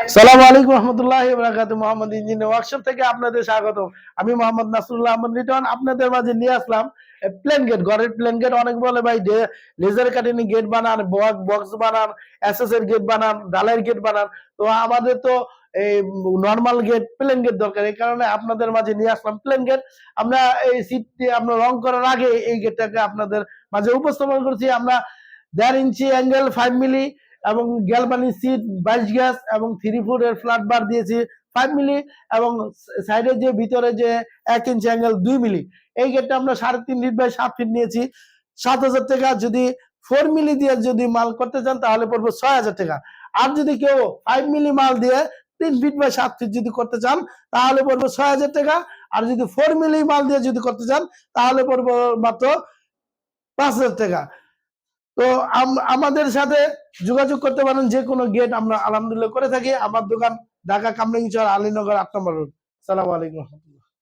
আলাইকুম রহমতুল্লাহ Mohammad engineer workshop থেকে আপনাদের স্বাগত আমি মোহাম্মদ নাসরুল্লাহ আহমদ আপনাদের মাঝে নিয়ে আসলাম প্লেন গেট ঘরের প্লেন গেট। অনেক বলে ভাই লেজার কাটিনি গেট বানান, বক্স বানান এর গেট বানান ডালাইয়ের গেট বানান। তো আমাদের তো এই নর্মাল গেট, প্লেন গেট দরকার। এই কারণে আপনাদের মাঝে নিয়ে আসলাম প্লেন গেট। আমরা এই সিট আমরা রং করার আগে এই গেটটাকে আপনাদের মাঝে উপস্থাপন করছি। আমরা দেড় ইঞ্চি অ্যাঙ্গেল ফাইভ মিলি এবং গ্যালবানি সিট, বাইশ গ্যাস এবং থ্রি ফোর এর ফ্ল্যাট বার দিয়েছি ফাইভ মিলি এবং সাইডে যে ভিতরে যে এক ইঞ্চি অ্যাঙ্গেল দুই মিলি এই গেটটা আমরা সাড়ে তিন ফিট বাই সাত ফিট নিয়েছি। সাত হাজার টাকা যদি ফোর মিলি দিয়ে যদি মাল করতে চান, তাহলে পড়বে ছয় হাজার টাকা। আর যদি কেউ ফাইভ মিলি মাল দিয়ে তিন ফিট বাই সাত ফিট যদি করতে চান, তাহলে পড়বে ছয় হাজার টাকা। আর যদি ফোর মিলি মাল দিয়ে যদি করতে চান, তাহলে পড়বে মাত্র পাঁচ হাজার টাকা। তো আম- আমাদের সাথে যোগাযোগ করতে পারেন, যে কোনো গেট আমরা আলহামদুলিল্লাহ করে থাকি। আমার দোকান ঢাকা কামরাঙ্গিচর আলীনগর আট নম্বর রোড। সালাম আলাইকুম।